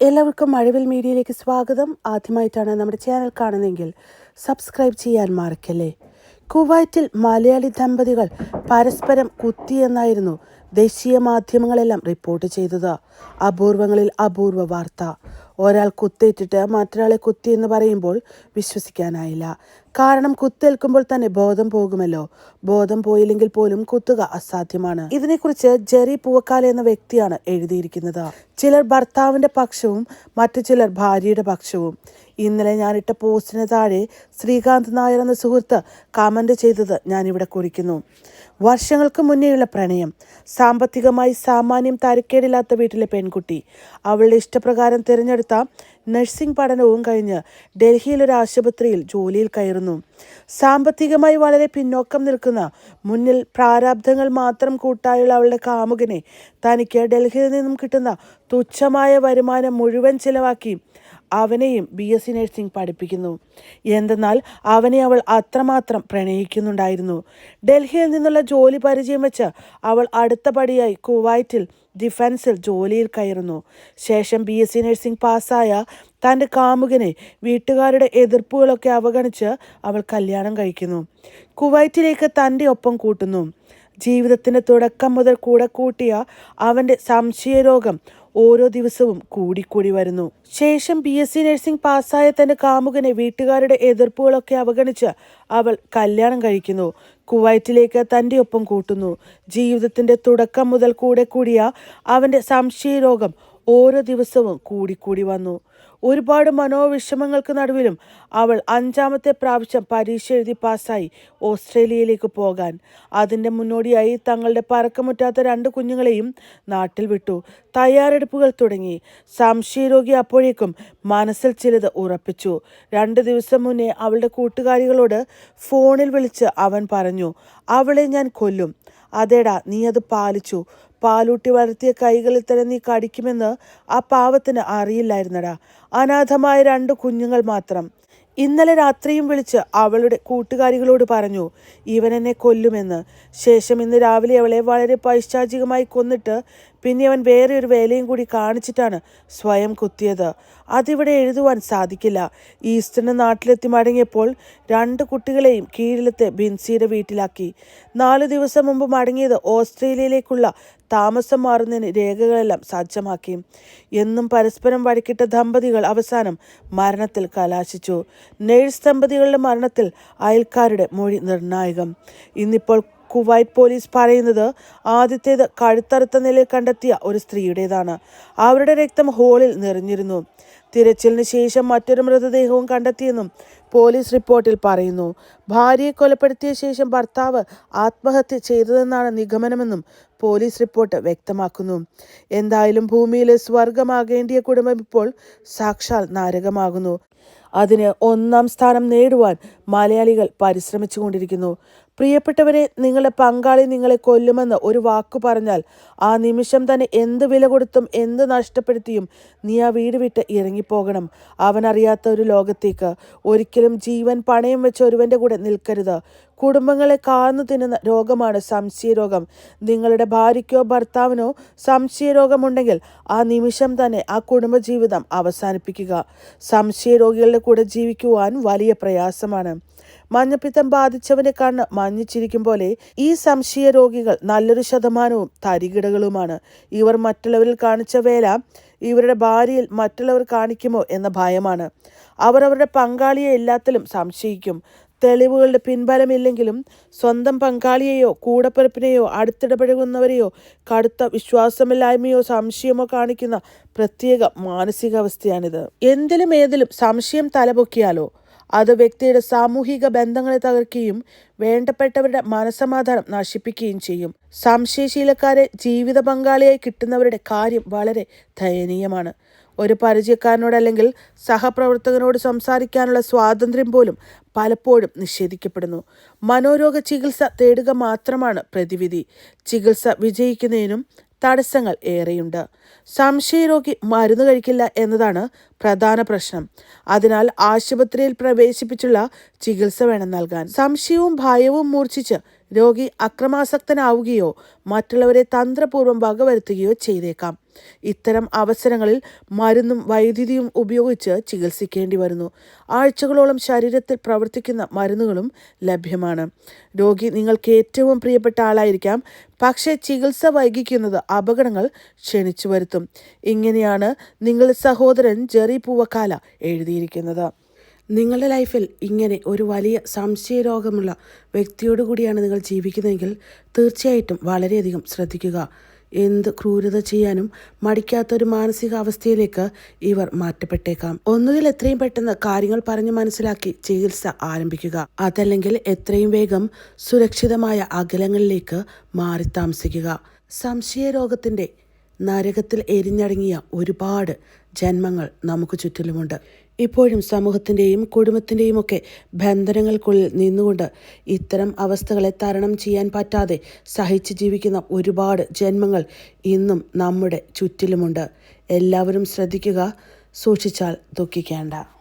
എല്ലാവർക്കും മഴവിൽ മീഡിയയിലേക്ക് സ്വാഗതം. ആദ്യമായിട്ടാണ് നമ്മുടെ ചാനൽ കാണുന്നതെങ്കിൽ സബ്സ്ക്രൈബ് ചെയ്യാൻ മറക്കല്ലേ. കുവൈറ്റിൽ മലയാളി ദമ്പതികൾ പരസ്പരം കുത്തിയെന്നായിരുന്നു ദേശീയ മാധ്യമങ്ങളെല്ലാം റിപ്പോർട്ട് ചെയ്തത്. അപൂർവങ്ങളിൽ അപൂർവ വാർത്ത. ഒരാൾ കുത്തേറ്റിട്ട് മറ്റൊരാളെ കുത്തി എന്ന് പറയുമ്പോൾ വിശ്വസിക്കാനായില്ല. കാരണം കുത്തേൽക്കുമ്പോൾ തന്നെ ബോധം പോകുമല്ലോ. ബോധം പോയില്ലെങ്കിൽ പോലും കുത്തുക അസാധ്യമാണ്. ഇതിനെക്കുറിച്ച് ജെറി പൂവക്കാല എന്ന വ്യക്തിയാണ് എഴുതിയിരിക്കുന്നത്. ചിലർ ഭർത്താവിന്റെ പക്ഷവും മറ്റു ചിലർ ഭാര്യയുടെ പക്ഷവും. ഇന്നലെ ഞാനിട്ട പോസ്റ്റിന് താഴെ ശ്രീകാന്ത് നായർ എന്ന സുഹൃത്ത് കമന്റ് ചെയ്തത് ഞാനിവിടെ കുറിക്കുന്നു. വർഷങ്ങൾക്ക് മുന്നേയുള്ള പ്രണയം. സാമ്പത്തികമായി സാമാന്യം തരക്കേടില്ലാത്ത വീട്ടിലെ പെൺകുട്ടി. അവളുടെ ഇഷ്ടപ്രകാരം തിരഞ്ഞെടുത്ത നഴ്സിംഗ് പഠനവും കഴിഞ്ഞ് ഡൽഹിയിലൊരു ആശുപത്രിയിൽ ജോലിയിൽ കയറുന്നു. സാമ്പത്തികമായി വളരെ പിന്നോക്കം നിൽക്കുന്ന മുന്നിൽ പ്രാരാബ്ധങ്ങൾ മാത്രം കൂട്ടായുള്ള അവളുടെ കാമുകനെ തനിക്ക് ഡൽഹിയിൽ നിന്നും കിട്ടുന്ന തുച്ഛമായ വരുമാനം മുഴുവൻ ചിലവാക്കി അവനെയും ബി എസ് സി നഴ്സിംഗ് പഠിപ്പിക്കുന്നു. എന്തെന്നാൽ അവനെ അവൾ അത്രമാത്രം പ്രണയിക്കുന്നുണ്ടായിരുന്നു. ഡൽഹിയിൽ നിന്നുള്ള ജോലി പരിചയം വെച്ച് അവൾ അടുത്ത പടിയായി കുവൈറ്റിൽ ഡിഫൻസിൽ ജോലിയിൽ കയറുന്നു. ശേഷം ബി എസ് സി നഴ്സിംഗ് പാസ്സായ തന്റെ കാമുകനെ വീട്ടുകാരുടെ എതിർപ്പുകളൊക്കെ അവഗണിച്ച് അവൾ കല്യാണം കഴിക്കുന്നു. കുവൈറ്റിലേക്ക് തന്റെ ഒപ്പം കൂട്ടുന്നു. ജീവിതത്തിന്റെ തുടക്കം മുതൽ കൂടെ കൂട്ടിയ അവന്റെ സംശയരോഗം ഓരോ ദിവസവും കൂടിക്കൂടി വരുന്നു. ശേഷം ബി എസ് സി നഴ്സിംഗ് പാസ്സായ തന്റെ കാമുകനെ വീട്ടുകാരുടെ എതിർപ്പുകളൊക്കെ അവഗണിച്ച് അവൾ കല്യാണം കഴിക്കുന്നു. കുവൈറ്റിലേക്ക് തന്റെ ഒപ്പം കൂട്ടുന്നു. ജീവിതത്തിന്റെ തുടക്കം മുതൽ കൂടെ കൂടിയ അവന്റെ സംശയരോഗം ഓരോ ദിവസവും കൂടിക്കൂടി വന്നു. ഒരുപാട് മനോവിഷമങ്ങൾക്ക് നടുവിലും അവൾ അഞ്ചാമത്തെ പ്രാവശ്യം പരീക്ഷ എഴുതി പാസ്സായി ഓസ്ട്രേലിയയിലേക്ക് പോകാൻ. അതിന്റെ മുന്നോടിയായി തങ്ങളുടെ പറക്കമുറ്റാത്ത രണ്ട് കുഞ്ഞുങ്ങളെയും നാട്ടിൽ വിട്ടു. തയ്യാറെടുപ്പുകൾ തുടങ്ങി. സംശയരോഗി അപ്പോഴേക്കും മനസ്സിൽ ചിലത് ഉറപ്പിച്ചു. രണ്ട് ദിവസം മുന്നേ അവളുടെ കൂട്ടുകാരികളോട് ഫോണിൽ വിളിച്ച് അവൻ പറഞ്ഞു അവളെ ഞാൻ കൊല്ലും. അതേടാ നീ അത് പാലിച്ചു. പാലൂട്ടി വളർത്തിയ കൈകളിൽ തന്നെ നീ കടിക്കുമെന്ന് ആ പാവത്തിന് അറിയില്ലായിരുന്നടാ. അനാഥമായ രണ്ട് കുഞ്ഞുങ്ങൾ മാത്രം. ഇന്നലെ രാത്രിയും വിളിച്ച് അവളുടെ കൂട്ടുകാരികളോട് പറഞ്ഞു ഇവൻ എന്നെ കൊല്ലുമെന്ന്. ശേഷം ഇന്ന് രാവിലെ അവളെ വളരെ പൈശാചികമായി കൊന്നിട്ട് പിന്നെ അവൻ വേറെ ഒരു വേലയും കൂടി കാണിച്ചിട്ടാണ് സ്വയം കുത്തിയത്. അതിവിടെ എഴുതുവാൻ സാധിക്കില്ല. ഈസ്റ്ററിന് നാട്ടിലെത്തി മടങ്ങിയപ്പോൾ രണ്ട് കുട്ടികളെയും കീഴിലത്തെ ബിൻസിയുടെ വീട്ടിലാക്കി. നാല് ദിവസം മുമ്പ് മടങ്ങിയത് ഓസ്ട്രേലിയയിലേക്കുള്ള താമസം മാറുന്നതിന് രേഖകളെല്ലാം സജ്ജമാക്കി എന്നും പരസ്പരം വഴക്കിട്ട ദമ്പതികൾ അവസാനം മരണത്തിൽ കലാശിച്ചു. നേഴ്സ് ദമ്പതികളുടെ മരണത്തിൽ അയൽക്കാരുടെ മൊഴി നിർണായകം. ഇന്നിപ്പോൾ കുവൈറ്റ് പോലീസ് പറയുന്നത് ആദ്യത്തേത് കഴുത്തറുത്ത നിലയിൽ കണ്ടെത്തിയ ഒരു സ്ത്രീയുടേതാണ്. അവരുടെ രക്തം ഹോളിൽ നിറഞ്ഞിരുന്നു. തിരച്ചിലിന് ശേഷം മറ്റൊരു മൃതദേഹവും കണ്ടെത്തിയെന്നും പോലീസ് റിപ്പോർട്ടിൽ പറയുന്നു. ഭാര്യയെ കൊലപ്പെടുത്തിയ ശേഷം ഭർത്താവ് ആത്മഹത്യ ചെയ്തതെന്നാണ് നിഗമനമെന്നും പോലീസ് റിപ്പോർട്ട് വ്യക്തമാക്കുന്നു. എന്തായാലും ഭൂമിയിലെ സ്വർഗമാകേണ്ടിയ കുടുംബം ഇപ്പോൾ സാക്ഷാൽ നാരകമാകുന്നു. അതിന് ഒന്നാം സ്ഥാനം നേടുവാൻ മലയാളികൾ പരിശ്രമിച്ചുകൊണ്ടിരിക്കുന്നു. പ്രിയപ്പെട്ടവരെ നിങ്ങളെ പങ്കാളി നിങ്ങളെ കൊല്ലുമെന്ന് ഒരു വാക്കു പറഞ്ഞാൽ ആ നിമിഷം തന്നെ എന്ത് വില കൊടുത്തും എന്ത് നഷ്ടപ്പെടുത്തിയും നീ ആ വീട് വിട്ട് ഇറങ്ങിപ്പോകണം. അവനറിയാത്ത ഒരു ലോകത്തേക്ക് ഒരിക്കലും ജീവൻ പണയം വെച്ച് ഒരുവന്റെ കൂടെ നിൽക്കരുത്. കുടുംബങ്ങളെ കാർന്നു തിന്നുന്ന രോഗമാണ് സംശയരോഗം. നിങ്ങളുടെ ഭാര്യയ്ക്കോ ഭർത്താവിനോ സംശയരോഗമുണ്ടെങ്കിൽ ആ നിമിഷം തന്നെ ആ കുടുംബജീവിതം അവസാനിപ്പിക്കുക. സംശയരോഗികളുടെ കൂടെ ജീവിക്കുവാൻ വലിയ പ്രയാസമാണ്. മഞ്ഞപ്പിത്തം ബാധിച്ചവനെ കണ്ണ് മഞ്ഞിച്ചിരിക്കും പോലെ ഈ സംശയ രോഗികൾ നല്ലൊരു ശതമാനവും തരികിടകളുമാണ്. ഇവർ മറ്റുള്ളവരിൽ കാണിച്ച വേല ഇവരുടെ ഭാര്യയിൽ മറ്റുള്ളവർ കാണിക്കുമോ എന്ന ഭയമാണ്. അവർ അവരുടെ പങ്കാളിയെ എല്ലാത്തിലും സംശയിക്കും. തെളിവുകളുടെ പിൻബലമില്ലെങ്കിലും സ്വന്തം പങ്കാളിയെയോ കൂടപ്പിറപ്പിനെയോ അടുത്തിടപഴകുന്നവരെയോ കടുത്ത വിശ്വാസമില്ലായ്മയോ സംശയമോ കാണിക്കുന്ന പ്രത്യേക മാനസികാവസ്ഥയാണിത്. എന്തിലും ഏതിലും സംശയം തലപൊക്കിയാലോ? അത് വ്യക്തിയുടെ സാമൂഹിക ബന്ധങ്ങളെ തകർക്കുകയും വേണ്ടപ്പെട്ടവരുടെ മനസമാധാനം നശിപ്പിക്കുകയും ചെയ്യും. സംശയശീലക്കാരെ ജീവിത പങ്കാളിയായി കിട്ടുന്നവരുടെ കാര്യം വളരെ ദയനീയമാണ്. ഒരു പരിചയക്കാരനോട് അല്ലെങ്കിൽ സഹപ്രവർത്തകനോട് സംസാരിക്കാനുള്ള സ്വാതന്ത്ര്യം പോലും പലപ്പോഴും നിഷേധിക്കപ്പെടുന്നു. മനോരോഗ ചികിത്സ തേടുക മാത്രമാണ് പ്രതിവിധി. ചികിത്സ വിജയിക്കുന്നതിനും തടസ്സങ്ങൾ ഏറെയുണ്ട്. സംശയരോഗി മരുന്ന് കഴിക്കില്ല എന്നതാണ് പ്രധാന പ്രശ്നം. അതിനാൽ ആശുപത്രിയിൽ പ്രവേശിപ്പിച്ചുള്ള ചികിത്സ വേണം നൽകാൻ. സംശയവും ഭയവും മൂർച്ഛിച്ച് രോഗി അക്രമാസക്തനാവുകയോ മറ്റുള്ളവരെ തന്ത്രപൂർവം വകവരുത്തുകയോ ചെയ്തേക്കാം. ഇത്തരം അവസരങ്ങളിൽ മരുന്നും വൈദ്യുതിയും ഉപയോഗിച്ച് ചികിത്സിക്കേണ്ടി വരുന്നു. ആഴ്ചകളോളം ശരീരത്തിൽ പ്രവർത്തിക്കുന്ന മരുന്നുകളും ലഭ്യമാണ്. രോഗി നിങ്ങൾക്ക് ഏറ്റവും പ്രിയപ്പെട്ട ആളായിരിക്കാം. പക്ഷേ ചികിത്സ വൈകിക്കുന്നത് അപകടങ്ങൾ ക്ഷണിച്ചു വരുത്തും. ഇങ്ങനെയാണ് നിങ്ങളുടെ സഹോദരൻ ജെറി പൂവക്കാല എഴുതിയിരിക്കുന്നത്. നിങ്ങളുടെ ലൈഫിൽ ഇങ്ങനെ ഒരു വലിയ സംശയരോഗമുള്ള വ്യക്തിയോട് കൂടിയാണ് നിങ്ങൾ ജീവിക്കുന്നതെങ്കിൽ തീർച്ചയായിട്ടും വളരെയധികം ശ്രദ്ധിക്കുക. എന്ത് ക്രൂരത ചെയ്യാനും മടിക്കാത്തൊരു മാനസികാവസ്ഥയിലേക്ക് ഇവർ മാറ്റപ്പെട്ടേക്കാം. ഒന്നുകിൽ എത്രയും പെട്ടെന്ന് കാര്യങ്ങൾ പറഞ്ഞു മനസ്സിലാക്കി ചികിത്സ ആരംഭിക്കുക. അതല്ലെങ്കിൽ എത്രയും വേഗം സുരക്ഷിതമായ അകലങ്ങളിലേക്ക് മാറി താമസിക്കുക. സംശയരോഗത്തിന്റെ നരകത്തിൽ എരിഞ്ഞടങ്ങിയ ഒരുപാട് ജന്മങ്ങൾ നമുക്ക് ചുറ്റിലുമുണ്ട്. ഇപ്പോഴും സമൂഹത്തിന്റെയും കുടുംബത്തിന്റെയും ഒക്കെ ബന്ധനങ്ങൾക്കുള്ളിൽ നിന്നുകൊണ്ട് ഇത്തരം അവസ്ഥകളെ തരണം ചെയ്യാൻ പറ്റാതെ സഹിച്ച് ജീവിക്കുന്ന ഒരുപാട് ജന്മങ്ങൾ ഇന്നും നമ്മുടെ ചുറ്റിലുമുണ്ട്. എല്ലാവരും ശ്രദ്ധിക്കുക സൂക്ഷിച്ചാൽ ദുഃഖിക്കേണ്ട.